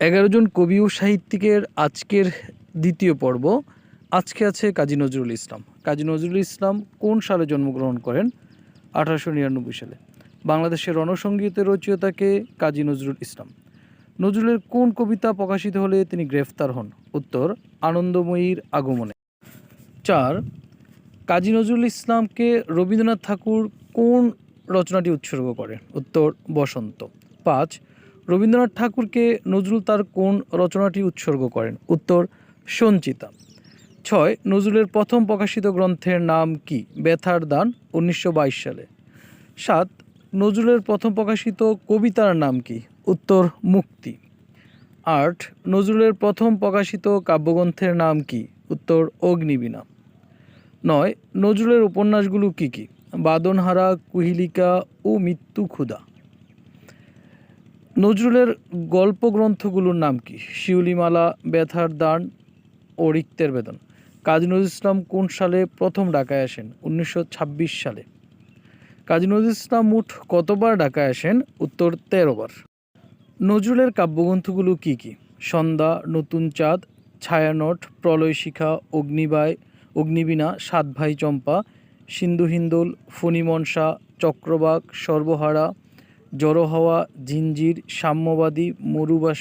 এগারো জন কবি ও সাহিত্যিকের আজকের দ্বিতীয় পর্ব। আজকে আছে কাজী নজরুল ইসলাম। কাজী নজরুল ইসলাম কোন সালে জন্মগ্রহণ করেন? আঠারোশো নিরানব্বই সালে। বাংলাদেশের রণসঙ্গীতের রচয়িতাকে কাজী নজরুল ইসলাম। নজরুলের কোন কবিতা প্রকাশিত হলে তিনি গ্রেফতার হন? উত্তর, আনন্দময়ীর আগমনে। চার, কাজী নজরুল ইসলামকে রবীন্দ্রনাথ ঠাকুর কোন রচনাটি উৎসর্গ করেন? উত্তর, বসন্ত। পাঁচ রবীন্দ্রনাথ ঠাকুরকে নজরুল তার কোন রচনাটি উৎসর্গ করেন? উত্তর, সঞ্চিতা। ছয়, নজরুলের প্রথম প্রকাশিত গ্রন্থের নাম কি? ব্যথার দান, উনিশশো বাইশ সালে। সাত, নজরুলের প্রথম প্রকাশিত কবিতার নাম কি? উত্তর, মুক্তি। আট, নজরুলের প্রথম প্রকাশিত কাব্যগ্রন্থের নাম কি? উত্তর, অগ্নিবীণা। নয়, নজরুলের উপন্যাসগুলো কি কি? বাদনহারা, কুহিলিকা ও মৃত্যু ক্ষুধা নজরুলের গল্প গ্রন্থগুলোর নাম কি? শিউলিমালা, ব্যথার দান ও রিক্তের বেদন। কাজী নজরুল ইসলাম কোন সালে প্রথম ঢাকায় আসেন? উনিশশো ছাব্বিশ সালে। কাজী নজরুল ইসলাম মোট কতবার ঢাকায় আসেন? উত্তর তেরো বার। নজরুলের কাব্যগ্রন্থগুলো কি কি? সন্ধ্যা, নতুন চাঁদ, ছায়ানট, প্রলয় শিখা, অগ্নিবায়, অগ্নিবীণা, সাত ভাই চম্পা, সিন্ধু হিন্দোল, ফণিমনসা, চক্রবাক, সর্বহারা জড়ো হওয়া জিঞ্জির সাম্যবাদী মরুবাস